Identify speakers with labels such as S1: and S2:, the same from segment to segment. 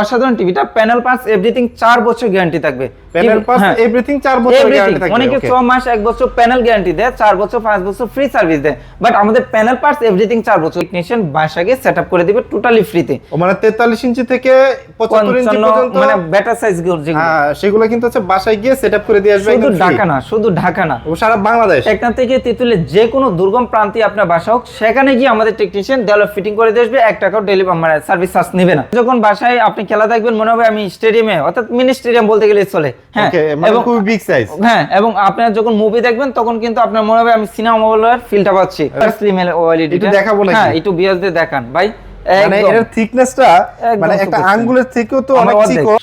S1: অসাধারণ টিভিটা panel pass everything চার বছর গ্যারান্টি থাকবে।
S2: Panel pass. এভরিথিং 4 বছর গ্যারান্টি থাকবে
S1: অনেকে
S2: okay।
S1: ছ মাস এক বছর প্যানেল গ্যারান্টি দেয় চার বছর পাঁচ বছর ফ্রি সার্ভিস দেয়। বাট আমাদের প্যানেল পার্টস এভরিথিং চার বছর টেকনিশিয়ান বাসা গিয়ে সেট করে দিবে টোটালি ফ্রিতে
S2: মানে 43 ইঞ্চি থেকে 75 ইঞ্চি পর্যন্ত
S1: মানে বেটার সাইজ যেগুলো।
S2: হ্যাঁ সেগুলো কিন্তু হচ্ছে বাসায় গিয়ে সেটআপ করে দিয়ে আসবে
S1: শুধু ঢাকা না শুধু ঢাকা না
S2: ও সারা বাংলাদেশ।
S1: টেকনা থেকে তেতুলে যে কোনো দুর্গম প্রান্তে আপনার বাসা হোক সেখানে গিয়ে আমাদের টেকনিশিয়ান দেওয়ালে ফিটিং করে দিয়ে আসবে এক টাকাও ডেলিভারি সার্ভিস চার্জ নেবে না। যখন বাসায় আপনি খেলা দেখবেন মনে হবে আমি স্টেডিয়ামে অর্থাৎ মিনি স্টেডিয়াম বলতে গেলে চলে। হ্যাঁ
S2: মানে
S1: এবং
S2: খুব বিগ সাইজ
S1: হ্যাঁ এবং আপনার যখন মুভি দেখবেন তখন কিন্তু আপনার মনে হবে আমি সিনেমা মোবাইলের ফিলটা পাচ্ছি। স্লিম ওএলইডি
S2: একটু দেখাবো নাকি?
S1: হ্যাঁ একটু বিয়াসদের দেখান ভাই।
S2: মানে। এর থিকনেসটা মানে একটা আঙ্গুলের থেকেও তো অনেক।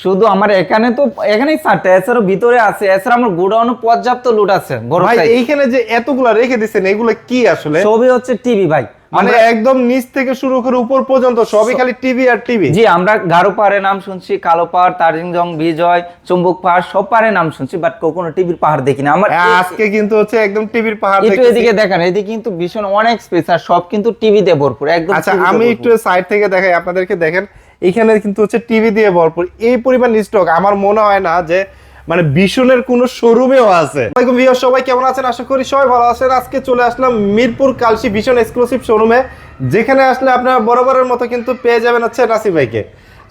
S1: শুধু আমার এখানে তো এখানেই এছাড়াও ভিতরে আছে এছাড়া আমার গোডাউনে পর্যাপ্ত লুট আছে বড়
S2: ভাই এইখানে যে এতগুলা রেখে দিছেন এগুলো কি আসলে?
S1: সবই হচ্ছে টিভি ভাই।
S2: মানে একদম নিচ থেকে শুরু করে উপর পর্যন্ত সবই খালি টিভি আর টিভি।
S1: জি আমরা গারো পাহাড়ের নাম শুনছি কালো পাহাড় তার্জিংজং বিজয় চুম্বক পাহাড় সব পাহাড়ের নাম শুনছি বাট কখনো টিভির পাহাড় দেখি না আমার
S2: আজকে কিন্তু হচ্ছে একদম টিভির পাহাড়
S1: একটু এদিকে দেখেন এদিকে কিন্তু ভীষণ অনেক স্পেস আর সব কিন্তু টিভি দিয়ে ভরপুর একদম
S2: আচ্ছা আমি একটু সাইড থেকে দেখাই আপনাদেরকে দেখেন এখানে কিন্তু হচ্ছে টিভি দিয়ে ভরপুর। এই পরিমাণ স্টক আমার মনে হয় না যে মানে ভীষণের কোন শোরুমেও আছে। সবাই কেমন আছেন? আশা করি সবাই ভালো আছেন। আজকে চলে আসলাম মিরপুর কালসি ভীষণ এক্সক্লুসিভ শোরুমে যেখানে আসলে আপনারা বরাবরের মতো কিন্তু পেয়ে যাবেন হচ্ছে নাসির ভাইকে।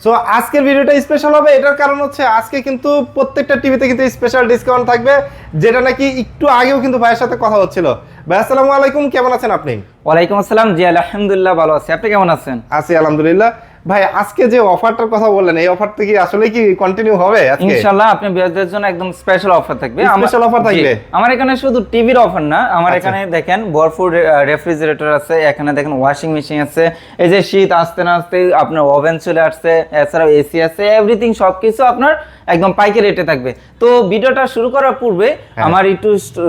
S2: সো আজকের ভিডিওটা স্পেশাল হবে। এটার কারণ হচ্ছে আজকে কিন্তু প্রত্যেকটা টিভিতে কিন্তু স্পেশাল ডিসকাউন্ট থাকবে যেটা নাকি একটু আগেও কিন্তু ভাইয়ের সাথে কথা হচ্ছিল। ভাই আসসালামু আলাইকুম কেমন আছেন আপনি?
S1: ওয়ালাইকুম আসসালাম। জি আলহামদুলিল্লাহ ভালো আছি। আপনি কেমন আছেন?
S2: আছি আলহামদুলিল্লাহ। ভাই আজকে যে অফারটার কথা বললেন এই অফারটা কি আসলে কি কন্টিনিউ হবে আজকে?
S1: ইনশাআল্লাহ আপনি বিয়ারদের জন্য একদম স্পেশাল অফার থাকবে।
S2: Offer
S1: জি,
S2: থাকবে?
S1: আমার এখানে শুধু টিভির অফার না আমার
S2: আচ্ছা।
S1: এখানে দেখেন রেফ্রিজারেটর আছে এখানে দেখেন ওয়াশিং মেশিন আছে এই যে শীত আসতে না আসতে আপনার ওভেন চলে আসছে এছাড়াও এসি আছে এভরিথিং সবকিছু আপনার একদম পাইকারি রেটে থাকবে। তো ভিডিওটা শুরু করার পূর্বে আমার একটু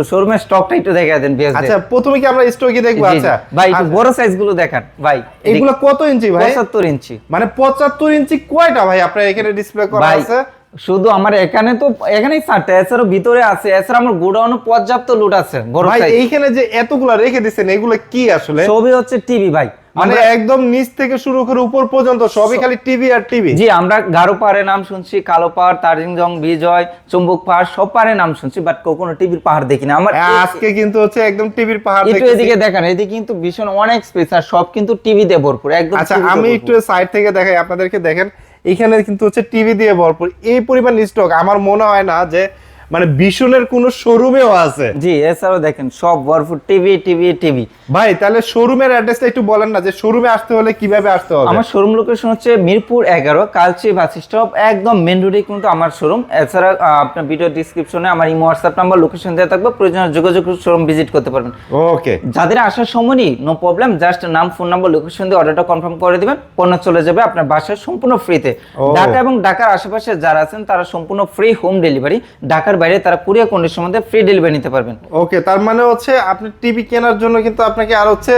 S1: শোরুমের স্টকটা একটু দেখা দেন বিয়ারদের।
S2: আচ্ছা প্রথমে কি আমরা স্টকে দেখব? আচ্ছা।
S1: ভাই একটু
S2: আচ্ছা,
S1: বড় সাইজগুলো দেখান ভাই।
S2: এগুলো কত ইঞ্চি ভাই?
S1: পঁচাত্তর ইঞ্চি।
S2: মানে পঁচাত্তর ইঞ্চি কয়টা ভাই? আপনার এখানে ডিসপ্লে করা আছে?
S1: শুধু আমার এখানে তো এখানেই চারটে এছাড়াও ভিতরে আছে। এছাড়া আমার গোডাউনে পর্যাপ্ত লুট আছে বড়
S2: ভাই এইখানে যে এতগুলা রেখে দিছেন এগুলো কি আসলে?
S1: সবই হচ্ছে টিভি ভাই।
S2: মানে একদম নিচ থেকে শুরু করে উপর পর্যন্ত সবই খালি টিভি আর টিভি
S1: জি আমরা গারো পাহাড়ের নাম শুনছি কালো পাহাড় তার্জিংজং বিজয় চুম্বক পাহাড় সব পাহাড়ের নাম শুনছি বাট কখনো টিভির পাহাড় দেখি না আমার
S2: আজকে কিন্তু হচ্ছে একদম টিভির পাহাড়
S1: একটু। এদিকে দেখেন এদিকে কিন্তু ভীষণ অনেক স্পেস আর সব কিন্তু টিভি দিয়ে ভরপুর একদম
S2: আচ্ছা আমি একটু সাইড থেকে দেখাই আপনাদেরকে দেখেন এখানে কিন্তু হচ্ছে টিভি দিয়ে ভরপুর। এই পরিমাণ স্টক আমার মনে হয় না যে মানে ভীষণের কোন শোরুমেও আছে।
S1: জি এছাড়াও দেখেন সব ভরপুর টিভি টিভি টিভি।
S2: ভাই তাহলে শোরুমের অ্যাড্রেসটা একটু বলেন না যে শোরুমে আসতে হলে কীভাবে আসতে হবে?
S1: আমার শোরুম লোকেশন হচ্ছে মিরপুর এগারো কালচি বাস স্টপ একদম মেন রোডে কিন্তু আমার শোরুম এছাড়া আপনার ভিডিও ডিসক্রিপশনে আমার ইমো হোয়াটসঅ্যাপ নাম্বার লোকেশন দেওয়া থাকবে প্রয়োজনে যোগাযোগ শোরুম ভিজিট করতে পারবেন।
S2: ওকে
S1: যাদের আসার সময় নেই নো প্রবলেম জাস্ট নাম ফোন নাম্বার লোকেশন দিয়ে অর্ডারটা কনফার্ম করে দিবেন পণ্য চলে যাবে আপনার বাসায় সম্পূর্ণ ফ্রিতে
S2: ও।
S1: ঢাকা এবং ঢাকার আশেপাশে যারা আছেন তারা সম্পূর্ণ ফ্রি হোম ডেলিভারি ঢাকার বাইরে তারা কুরিয়ার কন্ডিশন মধ্যে ফ্রি ডেলিভারি নিতে পারবেন।
S2: ওকে তার মানে হচ্ছে আপনি টিভি কেনার জন্য কিন্তু আপনাকে আর হচ্ছে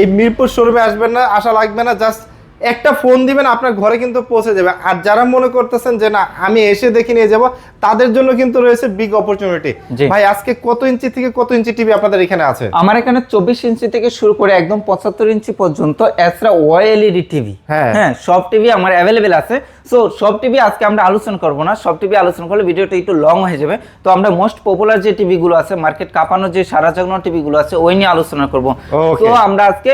S2: এই মিরপুর শোরুমে আসবেন না, আসা লাগবে না জাস্ট একটা ফোন দিবেন আপনার ঘরে কিন্তু পৌঁছে যাবে। আর যারা মনে করতেছেন যে না আমি এসে দেখে নিয়ে যাব তাদের জন্য কিন্তু রয়েছে বিগ অপরচুনিটি ভাই আজকে কত ইঞ্চি থেকে কত ইঞ্চি টিভি আপনাদের এখানে আছে?
S1: আমার এখানে চব্বিশ ইঞ্চি থেকে শুরু করে একদম পঁচাত্তর ইঞ্চি পর্যন্ত এছাড়া ওএলইডি টিভি
S2: হ্যাঁ।
S1: হ্যাঁ সব টিভি আমার অ্যাভেলেবেল আছে। সো সব টিভি আজকে আমরা আলোচনা করব না। সব টিভি আলোচনা করলে ভিডিওটা একটু লং হয়ে যাবে। তো আমরা মোস্ট পপুলার যে টিভি গুলো আছে মার্কেট কাঁপানো যে সারা জাগানো টিভি গুলো আছে ওই নিয়ে আলোচনা করব. তো আমরা আজকে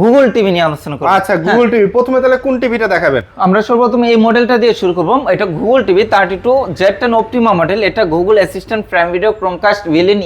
S1: গুগল টিভি নিয়ে আলোচনা করব।
S2: আচ্ছা গুগল টিভি প্রথমে তাহলে কোন টিভিটা দেখাবেন?
S1: আমরা সর্বপ্রথম এই মডেলটা দিয়ে শুরু করব। এটা Google TV thirty two Z ten Optima model এটা Google assistant prime video Chromecast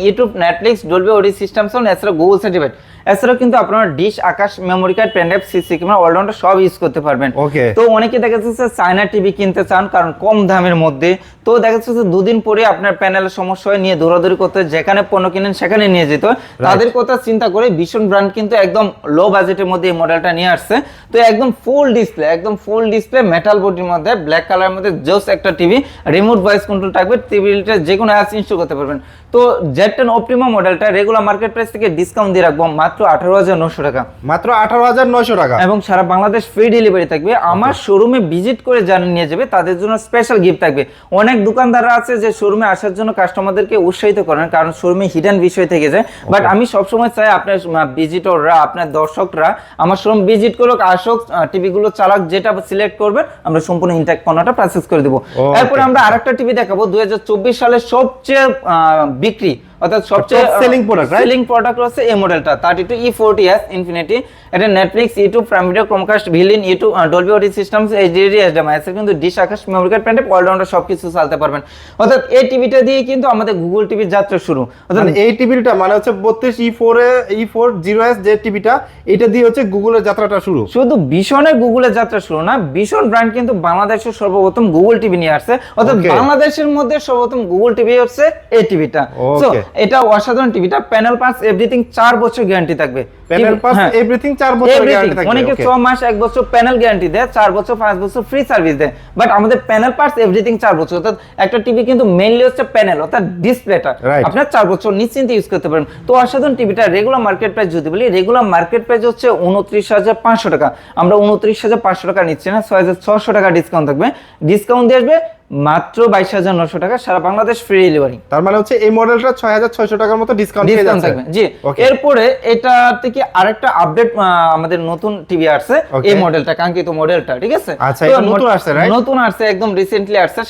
S1: YouTube Netflix Dolby audio system সন এছাড়া গুগল সার্টিফাইড এছাড়াও কিন্তু আপনারা dish Akash memory card pen drive CC camera allrounder সব ইউজ করতে পারবেন।
S2: Okay.
S1: তো অনেকে দেখা যাচ্ছে চায়না টিভি কিনতে চান কারণ কম দামের মধ্যে। তো দেখা যাচ্ছে যে দুদিন পরে আপনার প্যানেলের সমস্যা হয় নিয়ে দৌড়াদৌড়ি করতে যেখানে পণ্য কিনেন সেখানে নিয়ে যেতে হয়। তাদের কথা চিন্তা করে ভীষণ ব্র্যান্ড কিন্তু একদম লো বাজেটের মধ্যে এই মডেলটা নিয়ে আসছে। তো একদম ফুল ডিসপ্লে একদম ফুল ডিসপ্লে মেটাল বডির মধ্যে ব্ল্যাক কালারের মধ্যে জোস একটা টিভি রিমোট ভয়েস কন্ট্রোল থাকবে টিভিটা যে কোনো অ্যাপস ইনস্টল করতে পারবেন। তো জেড টেন অপ্রিমো মডেলটা রেগুলার মার্কেট প্রাইস থেকে ডিসকাউন্ট দিয়ে রাখব মাত্র আঠারো হাজার নশো টাকা।
S2: মাত্র আঠারো হাজার নয়শো টাকা।
S1: এবং সারা বাংলাদেশ ফ্রি ডেলিভারি থাকবে। আমার শোরুমে ভিজিট করে জানিয়ে নিয়ে যাবে তাদের জন্য স্পেশাল গিফট থাকবে। অনেক দোকানদাররা আছে যে শোরুমে আসার জন্য কাস্টমারদেরকে উৎসাহিত করেন কারণ শোরুমে হিডেন বিষয় থেকে যায়। বাট আমি সবসময় চাই আপনার ভিজিটররা আপনার দর্শকরা আমার শোরুম ভিজিট করুক আসুক টিভি গুলো চালাক যেটা সিলেক্ট করবেন আমরা সম্পূর্ণ ইনটেক পণ্যটা প্রসেস করে দেবো. এরপরে আমরা আরেকটা টিভি দেখাবো। দুই হাজার চব্বিশ সালে সবচেয়ে বিক্রি অর্থাৎ সবচেয়ে
S2: product, right?
S1: সেলিং প্রোডাক্ট হচ্ছে এই মডেলটা ইনফিনিটি এটা Netflix YouTube prime video Chromecast built in YouTube Dolby audio systems HDD HDMI এর কিন্তু ডিশ আকাশ মেমরি কার্ড প্যান্টে অলরাউন্ডার সবকিছু চালাতে পারবেন। অর্থাৎ এই টিভিটা দিয়ে কিন্তু আমাদের গুগল টিভির যাত্রা শুরু। অর্থাৎ
S2: মানে এই টিভিটা মানে হচ্ছে বত্রিশ E four E four zero S যে টিভিটা এটা দিয়ে হচ্ছে গুগলের যাত্রাটা শুরু।
S1: শুধু ভীষণের গুগলের যাত্রা শুরু না ভীষণ ব্র্যান্ড কিন্তু বাংলাদেশের সর্বপ্রথম গুগল টিভি নিয়ে আসছে। অর্থাৎ বাংলাদেশের মধ্যে সর্বপ্রথম গুগল টিভি হচ্ছে এই টিভিটা. এটা অসাধারণ টিভিটা প্যানেল পাস এভরিথিং চার বছর গ্যারান্টি থাকবে।
S2: Panel pass. এভরিথিং চার বছর গ্যারান্টি থাকবে
S1: অনেকে
S2: okay.
S1: ছ মাস এক বছর প্যানেল গ্যারান্টি দেয় চার বছর পাঁচ বছর ফ্রি সার্ভিস দেয়। বাট আমাদের প্যানেল পার্টস এভরিথিং চার বছর অর্থাৎ একটা টিভি কিন্তু মেইনলি হচ্ছে প্যানেল অর্থাৎ ডিসপ্লেটা
S2: Right.
S1: আপনার চার বছর নিশ্চিন্তে ইউজ করতে পারেন। তো অসাধারণ টিভিটা রেগুলার মার্কেট প্রাইস যদি বলি রেগুলার মার্কেট প্রাইস হচ্ছে উনত্রিশ হাজার পাঁচশো টাকা। আমরা উনত্রিশ হাজার পাঁচশো টাকা নিচ্ছি না ছয় হাজার ছশো টাকা ডিসকাউন্ট থাকবে। ডিসকাউন্ট দিয়ে আসবে মাত্র বাইশ হাজার নশো টাকা সারা বাংলাদেশ ফ্রি ডেলিভারি
S2: তার মানে হচ্ছে এই মডেলটা ছয় হাজার ছয়শো টাকার মতো ডিসকাউন্ট
S1: ডিসকাউন্ট থাকবে জি। এরপরে এটা থেকে আরেকটা আপডেট আমাদের নতুন টিভি আসছে. এই মডেলটা কাঙ্ক্ষিত মডেলটা ঠিক আছে?
S2: আচ্ছা, নতুন আসছে, right?
S1: নতুন আসছে একদম রিসেন্টলি আসছে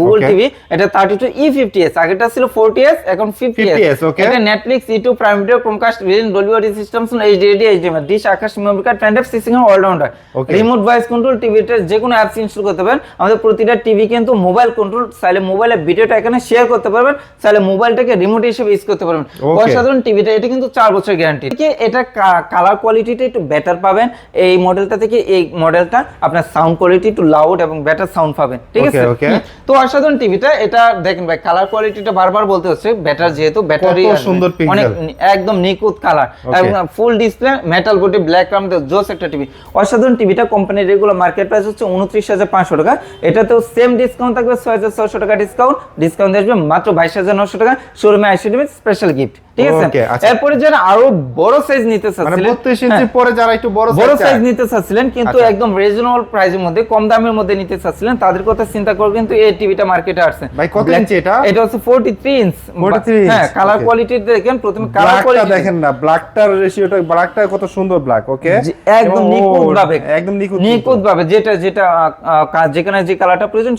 S1: গুগল টিভি এটা thirty two E fifty S আগেটা ছিল ফোরটি এস এখন ফিফটি
S2: 50S,
S1: এস এটা Netflix YouTube prime video Chromecast Dolby systems HDD HDMI dish Akash memory সিসিং allrounder remote voice control টিভিতে যে কোনো অ্যাপস ইনস্টল করতে পারেন আমাদের প্রতিটা টিভি কিন্তু মোবাইল কন্ট্রোল চাইলে মোবাইলে ভিডিওটা এখানে শেয়ার করতে পারবেন চাইলে মোবাইলটাকে রিমোট হিসেবে ইউজ করতে পারবেন. অসাধারণ টিভিটা এটা কিন্তু চার বছর গ্যারান্টি এটা কালার কোয়ালিটিটা একটু বেটার পাবেন। এই মডেলটা থেকে এই মডেলটা আপনার সাউন্ড কোয়ালিটি একটু লাউড এবং বেটার সাউন্ড পাবেন। ঠিক আছে. তো অসাধারণ টিভিটা এটা দেখেন ভাই কালার কোয়ালিটিটা বারবার বলতে হচ্ছে বেটার যেহেতু ব্যাটারি
S2: সুন্দর।
S1: অনেক একদম নিখুঁত কালার এবং full display metal body black Ram জোস একটা টিভি অসাধারণ টিভিটা কোম্পানির রেগুলার মার্কেট প্রাইস হচ্ছে উনত্রিশ হাজার পাঁচশো টাকা। এটাতেও সেম ডিসকাউন্ট থাকবে ছয় হাজার ছয়শো টাকা ডিসকাউন্ট ডিসকাউন্ট আসবে মাত্র বাইশ হাজার নশো টাকা। শোরুমে আইসি স্পেশাল গিফট ঠিক আছে?
S2: আচ্ছা।
S1: এরপরে যারা আরও বড় সাইজ নিতে
S2: মানে
S1: চাচ্ছিলেন
S2: ইঞ্চি
S1: হ্যাঁ,
S2: পরে যারা একটু বড়
S1: বড় সাইজ নিতে চাচ্ছিলেন কিন্তু
S2: আচ্ছা।
S1: একদম রিজনেবল প্রাইসের মধ্যে কম দামের মধ্যে নিতে চাচ্ছিলেন। তাদের কথা চিন্তা করে কিন্তু এই টিভিটা মার্কেটে আসছে।
S2: ভাই, কত ইঞ্চি এটা?
S1: এটা হচ্ছে 43 ইঞ্চ
S2: 43
S1: হ্যাঁ কালার কোয়ালিটি দেখেন প্রথমে কালার কোয়ালিটি
S2: দেখেন না ব্ল্যাকটার রেশিওটা ব্ল্যাকটা কত সুন্দর ব্ল্যাক ওকে
S1: একদম নিখুঁত ভাবে।
S2: একদম নিখুঁত
S1: নিখুঁত ভাবে যেটা যেটা যেখানে যে কালারটা প্রয়োজন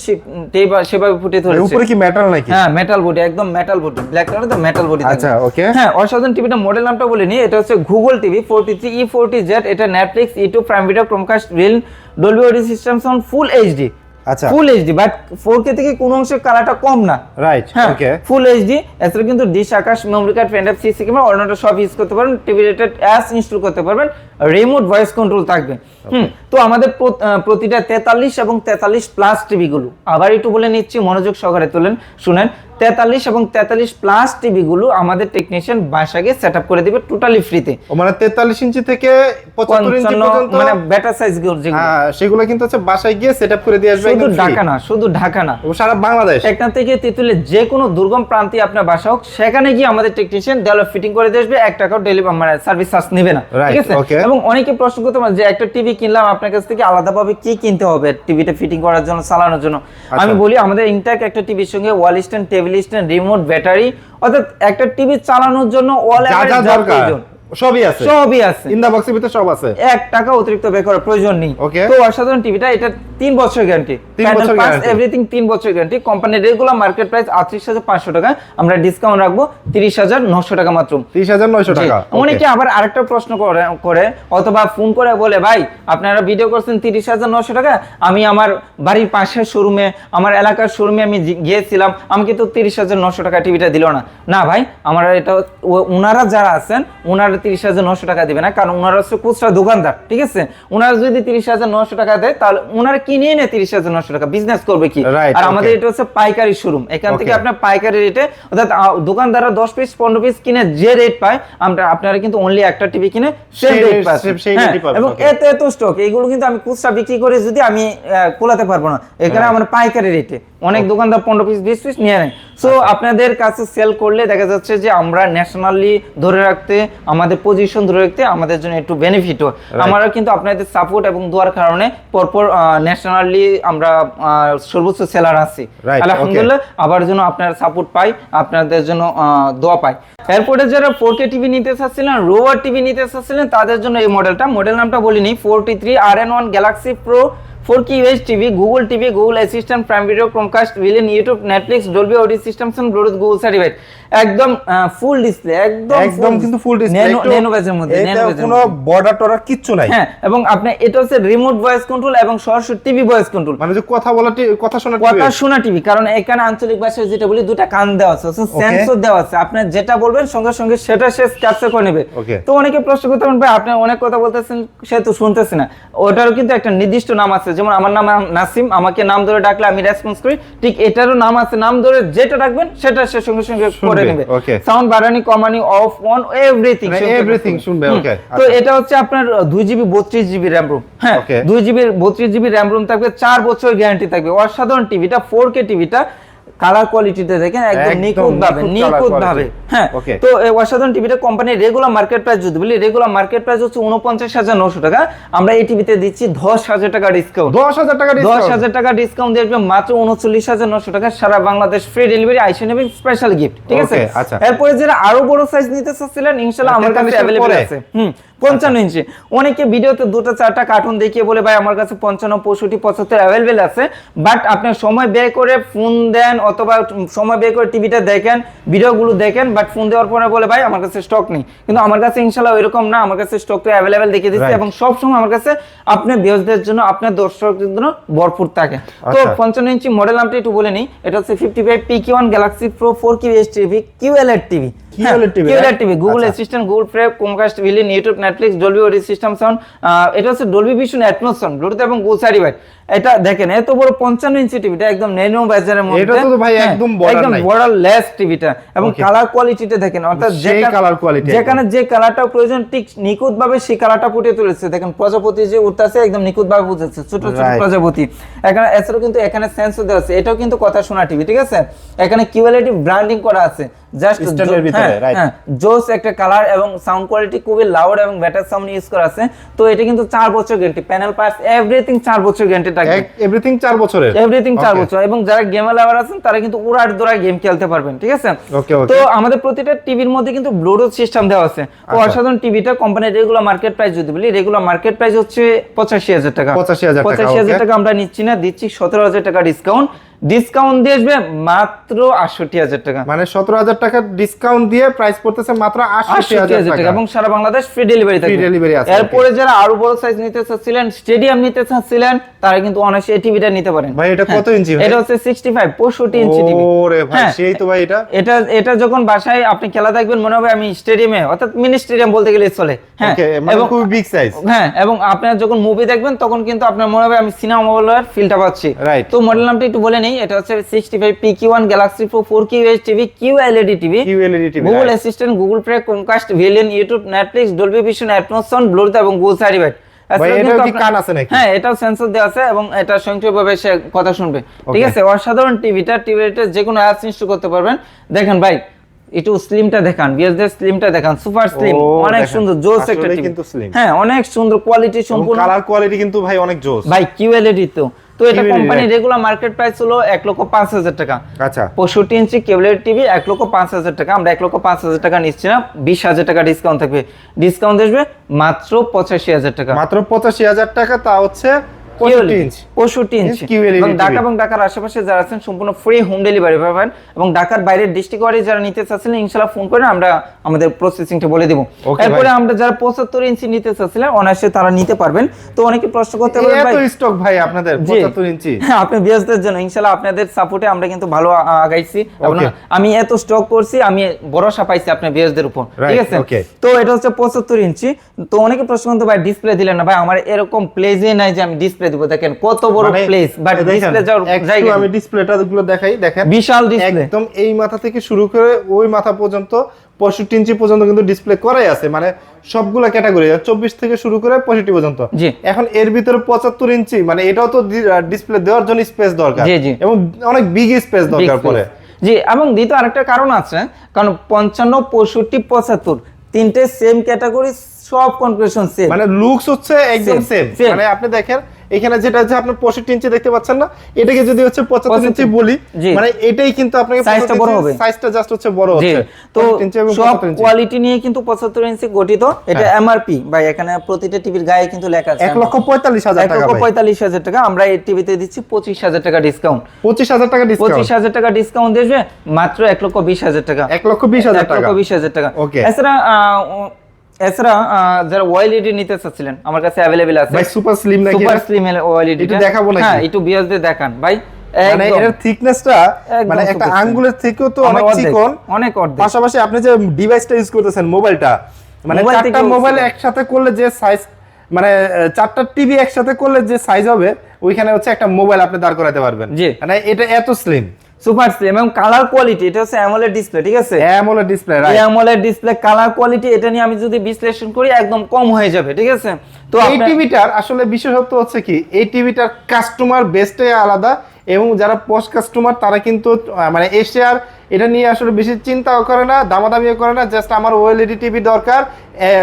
S1: সেভাবে ফুটে। ধরেছে।
S2: উপরে কি মেটাল নাকি?
S1: হ্যাঁ মেটাল বডি একদম মেটাল বডি ব্ল্যাক কালার তো মেটাল বডি
S2: আচ্ছা, okay.
S1: হ্যাঁ অসাধারণ টিভিটা মডেল নামটা বলে নি এটা হচ্ছে Google TV forty three E forty Z এটা Netflix YouTube prime video Chromecast reel Dolby audio system sound full HD
S2: আচ্ছা।
S1: Full HD but four K থেকে কোনো অংশে কালারটা কম না।
S2: রাইট
S1: হ্যাঁ
S2: ওকে
S1: ফুল এইচডি এছাড়া কিন্তু dish Akash memory card pen drive CC camera অন্যটা সব ইউজ করতে পারবেন টিভি রেটেড অ্যাপস ইনস্টল করতে পারবেন রিমোট ভয়েস কন্ট্রোল থাকবে। হুম তো আমাদের প্রতিটা তেতাল্লিশ এবং তেতাল্লিশ প্লাস টিভি গুলো। আবার একটু বলে নিচ্ছি মনোযোগ সহকারে তোলেন শুনেন। তেতাল্লিশ এবং তেতাল্লিশ প্লাস টিভি গুলো আমাদের টেকনিশিয়ান বাসাকে সেট আপ করে দিবে টোটালি ফ্রিতে
S2: মানে 43 ইঞ্চি থেকে 75 ইঞ্চি পর্যন্ত?
S1: মানে বেটার সাইজগুলো
S2: হ্যাঁ সেগুলো কিন্তু হচ্ছে বাসায় গিয়ে সেটআপ করে দিয়ে আসবে
S1: শুধু ঢাকা না শুধু ঢাকা না।
S2: ও সারা বাংলাদেশ?
S1: টেকনা থেকে তেতুলে যে কোনো দুর্গম প্রান্তে আপনার বাসা হোক সেখানে গিয়ে আমাদের টেকনিশিয়ান দেওয়ালে ফিটিং করে দিয়ে আসবে এক টাকাও ডেলিভারি মানে সার্ভিস চার্জ নেবে না। ঠিক আছে? এবং অনেকে প্রশ্ন করতে পারে যে একটা টিভি কিনলাম আপনার কাছ থেকে আলাদাভাবে কি কিনতে হবে? টিভিটা ফিটিং করার জন্য চালানোর জন্য।
S2: আচ্ছা।
S1: আমি বলি আমাদের ইনট্যাক একটা টিভির সঙ্গে wall stand table stand remote battery অর্থাৎ একটা টিভি চালানোর জন্য অল
S2: দরকার। সবই আছে।
S1: সবই আছে।
S2: ইন দা বক্সের ভিতরে সব আছে।
S1: এক টাকা অতিরিক্ত ব্যয় করার প্রয়োজন নেই. তো অসাধারণ টিভিটা এটা তিন বছর গ্যারান্টি
S2: তিন বছর guarantee।
S1: এভরিথিং তিন বছর গ্যারান্টি কোম্পানির রেগুলার মার্কেট প্রাইস আটত্রিশ হাজার পাঁচশো টাকা। আমরা ডিসকাউন্ট রাখব তিরিশ হাজার নশো টাকা মাত্র।
S2: 30900 টাকা।
S1: অনেকে আবার আরেকটা প্রশ্ন করে করে অথবা ফোন করে বলে ভাই আপনারা ভিডিও করছেন তিরিশ হাজার নশো টাকা? আমি আমার বাড়ির পাশের শোরুমে আমার এলাকার শোরুমে আমি গিয়েছিলাম। আমাকে তো তিরিশ হাজার নশো টাকা টিভিটা দিল না। না ভাই আমার এটা ওনারা যারা আছেন ওনারা তিরিশ হাজার নশো টাকা দিবে না কারণ ওনারা হচ্ছে খুচরা দোকানদার ঠিক আছে? ওনারা যদি তিরিশ হাজার নশো টাকা দেয় তাহলে ওনারা কিনে এনে তিরিশ হাজার নশো টাকা। বিজনেস করবে কি? আর আমাদের এটা হচ্ছে পাইকারি শোরুম। এখান থেকে আপনার পাইকারি রেটে অর্থাৎ দোকানদাররা দশ পিস পনেরো পিস কিনে যে রেট পায় আমরা আপনারা কিন্তু অনলি একটা টিভি কিনে সেম
S2: সেই
S1: রেট
S2: পাবেন,
S1: এবং এত এত স্টক এগুলো কিন্তু আমি খুচরা বিক্রি করে যদি আমি কোলাতে পারব না। এখানে. আমার পাইকারি রেটে অনেক দোকানদার পনেরো পিস বিশ পিস নিয়ে নেয়। সো
S2: আচ্ছা।
S1: আপনাদের কাছে সেল করলে দেখা যাচ্ছে যে আমরা ন্যাশনালি ধরে রাখতে আমাদের পজিশন ধরে রাখতে আমাদের জন্য একটু বেনিফিট হয়। আমরা কিন্তু আপনাদের সাপোর্ট এবং দোয়ার কারণে পরপর ন্যাশনালি আমরা সর্বোচ্চ সেলার আছি। আলহামদুলিল্লাহ আবার যেন আপনার সাপোর্ট পাই আপনাদের জন্য দোয়া পাই। এরপরে যারা ফোর কে টিভি নিতে চাচ্ছিলেন রোয়ার টিভি নিতে চাচ্ছিলেন তাদের জন্য এই মডেলটা মডেল নামটা বলিনি forty three R N one galaxy pro four কি US TV Google TV Google assistant prime video Chromecast built in YouTube Netflix Dolby audio systems Bluetooth Google certified. একদম ফুল ডিসপ্লে একদম
S2: একদম কিন্তু ফুল ডিসপ্লে
S1: ন্যানো ন্যানো মধ্যে
S2: এটা কোনো border টর্ডার কিচ্ছু নাই।
S1: হ্যাঁ এবং আপনি এটা হচ্ছে রিমোট ভয়েস কন্ট্রোল এবং সরাসরি টিভি ভয়েস কন্ট্রোল
S2: মানে যে কথা বলা কথা শোনা
S1: কথা শোনা টিভি কারণ এখানে আঞ্চলিক ভাষায় যেটা বলি দুটা কান দেওয়া আছে সেন্সর দেওয়া আছে। আপনি যেটা বলবেন সঙ্গে সঙ্গে সেটা সে ক্যাপচার করে নেবে। তো অনেকে প্রশ্ন করতে পারেন ভাই আপনি অনেক কথা বলতেছেন সে তো শুনতেছে না। ওটারও কিন্তু একটা নির্দিষ্ট নাম আছে যেমন আমার নাম নাসিম আমাকে নাম ধরে ডাকলে আমি রেসপন্স করি। ঠিক এটারও নাম আছে নাম ধরে যেটা ডাকবেন সেটা সে সঙ্গে সঙ্গে করে নেবে। সাউন্ড বাড়ানি কমানি অফ অন এভরিথিং
S2: এভরিথিং শুনবে, ওকে
S1: তো
S2: আচ্ছা।
S1: এটা হচ্ছে আপনার দুই জিবি বত্রিশ জিবি র্যাম রুম। হ্যাঁ
S2: Okay.
S1: দুই জিবি বত্রিশ জিবি র্যাম রুম থাকবে চার বছর গ্যারান্টি থাকবে। অসাধারণ টিভিটা ফোর কে টিভিটা। কালার কোয়ালিটিতে দেখেন একদম নিখুঁত ভাবে
S2: নিখুঁত
S1: ভাবে হ্যাঁ তো এই অসাধারণ টিভিটা কোম্পানির রেগুলার মার্কেট প্রাইস যদি বলি রেগুলার মার্কেট প্রাইস হচ্ছে উনপঞ্চাশ হাজার নশো টাকা। আমরা এই টিভিতে দিচ্ছি দশ হাজার টাকা ডিসকাউন্ট
S2: দশ হাজার টাকা
S1: দশ হাজার টাকা ডিসকাউন্ট দেখবে মাত্র উনচল্লিশ হাজার নশো টাকা সারা বাংলাদেশ ফ্রি ডেলিভারি আইসে নেবেন স্পেশাল গিফট ঠিক আছে?
S2: আচ্ছা।
S1: এরপরে যারা আরও বড় সাইজ নিতে চাচ্ছিলেন ইনশাল্লাহ আমার কাছে অ্যাভেলেবল আছে। হুম পঞ্চান্ন ইঞ্চি। অনেকে ভিডিওতে দুটো চারটা কার্টুন দেখিয়ে বলে ভাই আমার কাছে পঞ্চান্ন পঁয়ষট্টি পঁচাত্তর অ্যাভেলেবেল আছে। বাট আপনি সময় ব্যয় করে ফোন দেন অথবা সময় ব্যয় করে টিভিটা দেখেন ভিডিওগুলো দেখেন বাট ফোন দেওয়ার পরে বলে ভাই আমার কাছে স্টক নেই। কিন্তু আমার কাছে ইনশাল্লাহ এরকম না আমার কাছে স্টক তো অ্যাভেলেবেল দেখিয়ে দিচ্ছে এবং সব সময় আমার কাছে আপনার বিয়সদের জন্য আপনার দর্শকদের জন্য ভরপুর থাকে। তো
S2: আচ্ছা।
S1: পঞ্চান্ন ইঞ্চি মডেল নামটা একটু বলে নিই এটা হচ্ছে fifty five P Q one galaxy pro four Q S TV QLED TV
S2: QLED TV,
S1: QLED
S2: right?
S1: TV Google. Assistant Google play Chromecast built in YouTube Netflix Dolby audio system sound এটা হচ্ছে Dolby vision Atmos sound Bluetooth এবং গুসারি certified এটা দেখেন এত বড় পঞ্চান্ন ইঞ্চি টিভিটা একদম নেনো বাজারের মধ্যে
S2: এটা তো ভাই
S1: হ্যাঁ,
S2: একদম border
S1: একদম। বর্ডার লেস টিভিটা এবং কালার কোয়ালিটিটা দেখেন অর্থাৎ যেখানে-
S2: colour quality
S1: যেখানে যে কালারটা প্রয়োজন ঠিক নিখুঁত ভাবে সেই কালারটা ফুটিয়ে তুলেছে। দেখেন প্রজাপতি যে উঠতেছে একদম নিখুঁত ভাবে বুঝেছে ছোট ছোট প্রজাপতি। এখানে এছাড়াও কিন্তু এখানে সেন্সর দেওয়া আছে। এটাও কিন্তু কথা শোনা টিভি ঠিক আছে? এখানে কিউএলইডি ব্র্যান্ডিং করা আছে। জাস্ট
S2: ভিতরে, right.
S1: জোস একটা কালার এবং সাউন্ড কোয়ালিটি খুবই লাউড এবং বেটার সাউন্ড ইউজ করা আছে। তো এটা কিন্তু চার বছর গ্যারান্টি প্যানেল পার্টস এভরিথিং চার বছর গ্যারান্টি থাকবে।
S2: এভরিথিং চার বছরের।
S1: এভরিথিং চার বছর। এবং যারা গেম লাভার আছেন তারা কিন্তু উড়ার দৌড়া গেম খেলতে পারবেন ঠিক আছে. তো আমাদের প্রতিটা টিভির মধ্যে কিন্তু ব্লুটুথ সিস্টেম দেওয়া আছে। তো
S2: আচ্ছা।
S1: অসাধারণ টিভিটা কোম্পানির রেগুলার মার্কেট প্রাইস যদি বলি রেগুলার মার্কেট প্রাইস হচ্ছে পঁচাশি হাজার টাকা।
S2: 85,000
S1: পঁচাশি হাজার টাকা আমরা নিচ্ছি না দিচ্ছি সতেরো হাজার টাকা ডিসকাউন্ট ডিসকাউন্ট দিয়ে আসবে মাত্র আটষট্টি হাজার টাকা।
S2: মানে সতেরো হাজার টাকা ডিসকাউন্ট দিয়ে প্রাইস পড়তেছে মাত্র আটষট্টি হাজার
S1: টাকা। এবং সারা Bangladesh free delivery
S2: Free delivery আছে,
S1: এরপরে যারা আরও বড় সাইজ নিতে চাচ্ছিলেন স্টেডিয়াম নিতে চাচ্ছিলেন তারা কিন্তু অনায়াসে এই টিভিটা নিতে পারেন।
S2: ভাই, এটা কত
S1: হ্যাঁ,
S2: ইঞ্চি ভাই?
S1: এটা হচ্ছে সিক্সটি ফাইভ পঁয়ষট্টি ইঞ্চি টিভি
S2: ওরে ভাই
S1: হ্যাঁ,
S2: সেই তো ভাই এটা।
S1: এটা এটা যখন বাসায় আপনি খেলা দেখবেন মনে হবে আমি স্টেডিয়ামে অর্থাৎ মিনি স্টেডিয়াম বলতে গেলে চলে। হ্যাঁ
S2: ওকে মানে
S1: এবং
S2: খুবই বিগ সাইজ
S1: হ্যাঁ এবং আপনার যখন মুভি দেখবেন তখন কিন্তু আপনার মনে হবে আমি সিনেমা হলের ফিলটা পাচ্ছি।
S2: Right.
S1: তো মডেল নামটা একটু বলে নেই। এটা হচ্ছে sixty five P Q one Galaxy pro four Q H TV Q LED TV
S2: QLED TV,
S1: Google
S2: right.
S1: Assistant Google play Chromecast villain YouTube Netflix Dolby Vision Atmos sound Bluetooth এবং Google certified
S2: ভাই, এটাও কি কান আছে নাকি?
S1: হ্যাঁ এটাও sensor দেওয়া আছে এবং এটা স্বয়ংক্রিয়ভাবে সে কথা শুনবে ঠিক. আছে অসাধারণ টিভিটা টিভিটা যে কোনো অ্যাপস ইনস্টল করতে পারবেন দেখেন ভাই একটু স্লিমটা দেখান বিএসডি স্লিমটা দেখান সুপার স্লিম অনেক সুন্দর জোস একটা টিভি। হ্যাঁ অনেক সুন্দর কোয়ালিটি সম্পূর্ণ
S2: কালার কোয়ালিটি কিন্তু ভাই অনেক জোস
S1: ভাই কিউএলইডি তো তো এটা কোম্পানি রেগুলার মার্কেট প্রাইস হলো এক লক্ষ পাঁচ হাজার টাকা।
S2: আচ্ছা।
S1: পঁয়ষট্টি ইঞ্চি কেবলের টিভি এক লক্ষ পাঁচ হাজার টাকা। আমরা এক লক্ষ পাঁচ হাজার টাকা নিচ্ছি না বিশ হাজার টাকা ডিসকাউন্ট থাকবে। ডিসকাউন্ট আসবে মাত্র পঁচাশি হাজার টাকা।
S2: মাত্র পঁচাশি হাজার টাকা তা হচ্ছে পঁয়ষট্টি ইঞ্চি
S1: পঁয়ষট্টি ইঞ্চি
S2: QLED
S1: এবং ঢাকা এবং ঢাকার আশেপাশে যারা আছেন সম্পূর্ণ ফ্রি হোম ডেলিভারি পাবেন। এবং ঢাকার বাইরের ডিস্ট্রিক্ট ওয়ারি যারা নিতে চাচ্ছিলেন ইনশাল্লাহ ফোন করে আমরা আমাদের প্রসেসিংটা বলে দিব। এরপরে আমরা যারা পঁচাত্তর ইঞ্চি নিতে চাচ্ছিলেন অনায়াসে তারা নিতে পারবেন। তো অনেকে প্রশ্ন করতে পারেন ভাই।
S2: স্টক ভাই আপনাদের পঁচাত্তর ইঞ্চি
S1: হ্যাঁ আপনি বিয়াসদের জন্য ইনশাআল্লাহ আপনাদের সাপোর্টে আমরা কিন্তু ভালো আগাইছি। আমি এত স্টক করছি আমি ভরসা পাইছি আপনার বিয়াসদের উপর। ঠিক আছে? তো এটা হচ্ছে পঁচাত্তর ইঞ্চি তো অনেকে প্রশ্ন করতে ভাই ডিসপ্লে দিলেন না ভাই। আমার এরকম প্লেজে নাই যে আমি ডিসপ্লে দিব দেখেন কত বড় প্লেস বাট ডিসপ্লে জায়গা
S2: আমি ডিসপ্লেটা গুলো দেখাই দেখেন।
S1: বিশাল ডিসপ্লে
S2: একদম এই মাথা থেকে শুরু করে ওই মাথা পর্যন্ত পঁয়ষট্টি ইঞ্চি পর্যন্ত কিন্তু ডিসপ্লে করাই আছে মানে সবগুলা ক্যাটাগরি চব্বিশ থেকে শুরু করে পঁয়ষট্টি পর্যন্ত। এখন এর ভিতরে পঁচাত্তর ইঞ্চি মানে এটাও তো ডিসপ্লে দেওয়ার জন্য স্পেস দরকার। এবং অনেক বিগ স্পেস দরকার। পড়ে
S1: জি এবং দ্বিতীয় আরেকটা কারণ আছে কারণ পঞ্চান্ন পঁয়ষট্টি পঁচাত্তর তিনটে সেম ক্যাটাগরি সব কনফিগারেশন সেম
S2: মানে লুকস হচ্ছে একদম সেম মানে আপনি দেখেন এখানে যেটা আছে আপনার পঁয়ষট্টি ইঞ্চি দেখতে পাচ্ছেন না এটাকে যদি হচ্ছে পঁচাত্তর ইঞ্চি বলি মানে এটাই কিন্তু আপনাকে
S1: Size-টা বড় হবে।
S2: সাইজটা জাস্ট হচ্ছে বড় হচ্ছে।
S1: তো
S2: 65 ইঞ্চি এবং
S1: সব কোয়ালিটি নিয়ে কিন্তু পঁচাত্তর ইঞ্চি গঠিত। এটা এমআরপি বা এখানে প্রতিটা টিভির গায়ে কিন্তু লেখা আছে
S2: এক লক্ষ পঁয়তাল্লিশ হাজার টাকা
S1: লক্ষ
S2: ভাই।
S1: পঁয়তাল্লিশ হাজার টাকা। আমরা এই টিভিতে দিচ্ছি পঁচিশ হাজার টাকা ডিসকাউন্ট
S2: পঁচিশ হাজার টাকা ডিসকাউন্ট
S1: পঁচিশ হাজার টাকা ডিসকাউন্ট দেবে মাত্র এক লক্ষ বিশ হাজার টাকা।
S2: এক লক্ষ বিশ হাজার টাকা।
S1: বিশ হাজার টাকা. এছাড়া এছাড়া যারা ওয়াইলিডি নিতে চাচ্ছিলেন আমার কাছে অ্যাভেলেবেল আছে।
S2: ভাই সুপার স্লিম নাকি?
S1: সুপার স্লিম ওয়াইলিডি
S2: একটু দেখাবো নাকি?
S1: হ্যাঁ একটু বিয়াসদের দেখান ভাই।
S2: মানে এর থিকনেসটা মানে একটা আঙ্গুলের থেকেও তো
S1: অনেক
S2: অনেক চিকন।
S1: অনেক অর্ধেক।
S2: পাশাপাশি আপনি যে ডিভাইসটা ইউজ করতেছেন মোবাইলটা মানে চারটা মোবাইল একসাথে করলে যে সাইজ মানে চারটা টিভি একসাথে করলে যে সাইজ হবে ওইখানে হচ্ছে একটা মোবাইল আপনি দাঁড় করাতে পারবেন। মানে এটা এত স্লিম
S1: সুপার স্লিম এবং কালার কোয়ালিটি এটা হচ্ছে অ্যামোলেড ডিসপ্লে ঠিক আছে?
S2: AMOLED display
S1: right AMOLED display colour quality এটা নিয়ে আমি যদি বিশ্লেষণ করি একদম কম হয়ে যাবে ঠিক আছে? তো
S2: এই টিভিটার আসলে বিশেষত্ব হচ্ছে কি এই টিভিটার কাস্টমার বেসটাই আলাদা এবং যারা পোস্ট কাস্টমার তারা কিন্তু মানে এশিয়ার এটা নিয়ে আসলে বেশি চিন্তাও করে না দামাদামিও করে না জাস্ট আমার ওএলইডি টিভি দরকার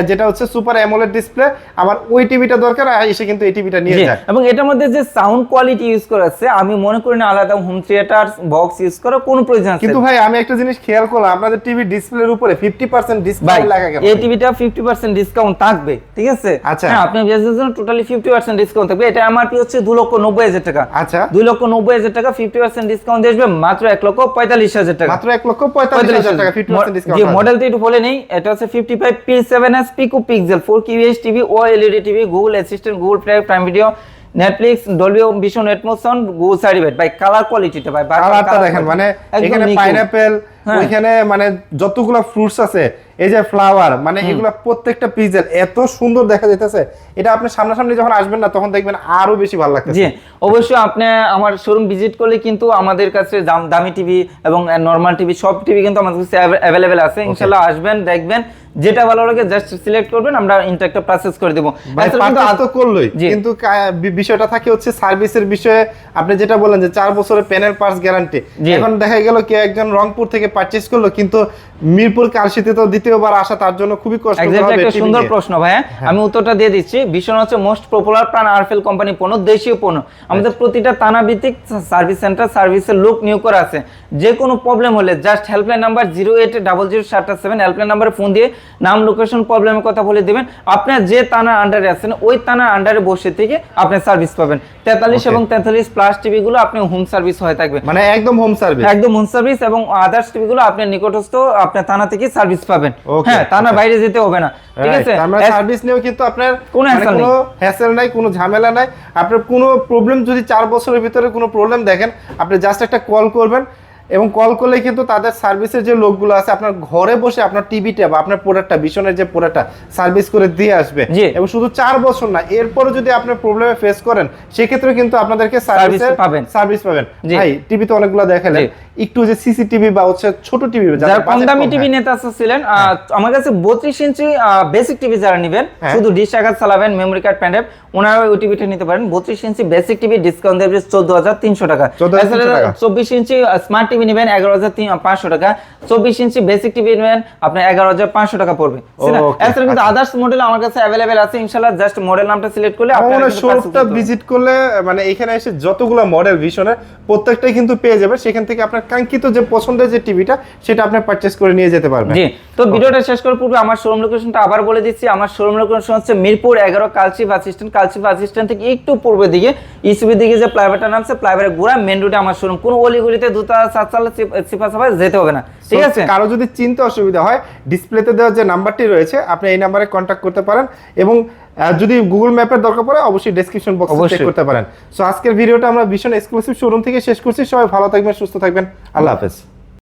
S2: যেটা হচ্ছে সুপার অ্যামোলেড ডিসপ্লে আমার ওই টিভিটা দরকার এসে কিন্তু এই টিভিটা নিয়ে যায়
S1: এবং এটার মধ্যে যে সাউন্ড কোয়ালিটি ইউজ করা আছে আমি মনে করি না আলাদা হোম থিয়েটার বক্স ইউজ করার কোনো প্রয়োজন আছে।
S2: কিন্তু ভাই আমি একটা জিনিস খেয়াল করলাম আপনাদের টিভি ডিসপ্লের উপরে ফিফটি পার্সেন্ট
S1: ভাই
S2: ডিসপ্লে লাগা কেন?
S1: এই টিভিটা ফিফটি পার্সেন্ট ডিসকাউন্ট থাকবে ঠিক আছে?
S2: আচ্ছা।
S1: হ্যাঁ আপনার বিজনেসের জন্য টোটালি ফিফটি পার্সেন্ট ডিসকাউন্ট থাকবে। এটা আমার এমআরপি হচ্ছে দু লক্ষ নব্বই হাজার টাকা।
S2: আচ্ছা।
S1: দুই লক্ষ নব্বই হাজার টাকা ফিফটি পার্সেন্ট ডিসকাউন্ট আসবে মাত্র এক লক্ষ পঁয়তাল্লিশ হাজার টাকা।
S2: মাত্র এক লক্ষ পঁয়তাল্লিশ হাজার টাকা ফিফটি পার্সেন্ট ডিসকাউন্ট
S1: মডেলটা একটু বলে নেই এটা হচ্ছে fifty five P seven S pico pixel four QS TV ও LED TV Google assistant Google Prime Video Netflix Dolby Vision Atmos sound Google certified ভাই কালার কোয়ালিটিটা ভাই
S2: কালারটা দেখেন মানে এখানে পাইনাপেল
S1: হ্যাঁ।
S2: ওইখানে মানে যতগুলা ফ্রুটস আছে এই যে ফ্লাওয়ার মানে এগুলা প্রত্যেকটা পিজের এত সুন্দর দেখা যাইতেছে। এটা আপনি সামনাসামনি যখন আসবেন না তখন দেখবেন আরও বেশি ভালো লাগতেছে।
S1: জি অবশ্যই আপনি আমার শোরুম ভিজিট করলে কিন্তু আমাদের কাছে দামি টিভি এবং নর্মাল টিভি সব টিভি কিন্তু আমাদের কাছে অ্যাভেলেবেল আছে। ইনশাল্লাহ আসবেন দেখবেন। যেটা ভালো লাগে জাস্ট সিলেক্ট করবেন আমরা ইন্টারটা প্রসেস করে দেবো।
S2: তো করলোই। কিন্তু বিষয়টা থাকে হচ্ছে সার্ভিসের বিষয়ে আপনি যেটা বললেন যে চার বছরের প্যানেল পার্স গ্যারান্টি এখন দেখা গেল কেউ একজন রংপুর থেকে পারচেজ করল কিন্তু মিরপুর কালশিতে তো দ্বিতীয়বার আসা তার জন্য খুবই কষ্ট
S1: একটা সুন্দর প্রশ্ন ভাই আমি উত্তরটা দিয়ে দিচ্ছি। ভীষণ হচ্ছে মোস্ট পপুলার প্রাণ আরফেল কোম্পানি পণ্য দেশীয় পণ্য। আমাদের প্রতিটা থানা ভিত্তিক সার্ভিস সেন্টার সার্ভিসের লোক নিয়োগ করা আছে। যে কোনো প্রবলেম হলে just helpline number zero eight double zero সাতটা সেভেন হেল্পলাইন নাম্বারে ফোন দিয়ে নাম লোকেশন প্রবলেমের কথা বলে দেবেন। আপনার যে থানার আন্ডারে আছেন ওই থানার আন্ডারে বসে থেকে আপনি সার্ভিস পাবেন। তেতাল্লিশ এবং তেতাল্লিশ প্লাস টিভি গুলো আপনি হোম সার্ভিস হয়ে থাকবে।
S2: মানে একদম হোম সার্ভিস
S1: একদম হোম সার্ভিস এবং আদার্স টিভি গুলো আপনার নিকটস্থ আপনার থানা থেকে সার্ভিস পাবেন। হ্যাঁ থানার বাইরে যেতে হবে না ঠিক আছে?
S2: সার্ভিস নিয়েও কিন্তু আপনার
S1: কোনো
S2: মানে কোনো হ্যাসেল নাই কোনো ঝামেলা নাই। আপনার কোনো প্রবলেম যদি চার বছরের ভিতরে কোনো প্রবলেম দেখেন আপনি জাস্ট একটা কল করবেন। এবং কল করলে কিন্তু তাদের সার্ভিসের যে লোকগুলো আছে আপনার ঘরে বসে আপনার টিভিটা বা আপনার প্রোডাক্টটা ভীষণের যে প্রোডাক্টটা সার্ভিস করে দিয়ে আসবে। এবং শুধু চার বছর না এরপরে যদি আপনি প্রবলেমে ফেস করেন সেক্ষেত্রে কিন্তু আপনাদেরকে সার্ভিস
S1: পাবেন।
S2: সার্ভিস পাবেন। ভাই টিভি তো অনেকগুলো দেখালেন। একটু যে সিসিটিভি বা হচ্ছে ছোট টিভি
S1: যারা কম দামি টিভি নেতা ছিলেন আমার কাছে বত্রিশ ইঞ্চি বেসিক টিভি যারা নেবেন
S2: হ্যাঁ।
S1: শুধু ডিশ আঘাত চালাবেন মেমোরি কার্ড প্যান্ডেপ ওনারা ওই টিভিটা নিতে পারেন। বত্রিশ ইঞ্চি বেসিক টিভি ডিসকাউন্ট দেবে চোদ্দ হাজার তিনশো টাকা।
S2: 14,300 টাকা।
S1: চব্বিশ ইঞ্চি স্মার্ট টিভি নেবেন এগারো হাজার পাঁচশো টাকা। চব্বিশ ইঞ্চি বেসিক টিভি নেবেন আপনার এগারো হাজার পাঁচশো টাকা পড়বে। এছাড়া কিন্তু
S2: আচ্ছা।
S1: আদার্স মডেল আমার কাছে অ্যাভেলেবেল আছে ইনশাল্লাহ জাস্ট মডেল নামটা সিলেক্ট করলে আপনারা
S2: শোরুমটা ভিজিট করলে মানে এখানে এসে যতগুলো মডেল ভীষণের প্রত্যেকটাই কিন্তু পেয়ে যাবে সেখান থেকে আপনার কাঙ্ক্ষিত যে পছন্দের যে টিভিটা সেটা আপনি পারচেস করে নিয়ে যেতে পারবেন।
S1: জি তো ভিডিওটা শেষ করার পূর্বে আমার শোরুম লোকেশনটা আবার বলে দিচ্ছি। আমার শোরুম লোকেশন হচ্ছে মিরপুর এগারো কালচি বাস স্ট্যান্ড কালচি বাস স্ট্যান্ড থেকে একটু পূর্বের দিকে ইসিবি দিকে যে প্লাইভারটা নামছে প্লাইভারের গোড়া মেন রোডে আমার শোরুম কোনো অলিগুলিতে দুটা সাল সিপা সাফায় যেতে হবে না। ঠিক আছে?
S2: কারও যদি চিনতে অসুবিধা হয় ডিসপ্লেতে দেওয়া যে নাম্বারটি রয়েছে আপনি এই নাম্বারে কন্ট্যাক্ট করতে পারেন এবং যদি গুগল ম্যাপের দরকার পড়ে অবশ্যই ডেসক্রিপশন বক্সে চেক
S1: অবশ্যই।
S2: করতে পারেন। সো আজকের ভিডিওটা আমরা ভীষণ এক্সক্লুসিভ শোরুম থেকে শেষ করছি। সবাই ভালো থাকবেন সুস্থ থাকবেন। আল্লাহ হাফেজ।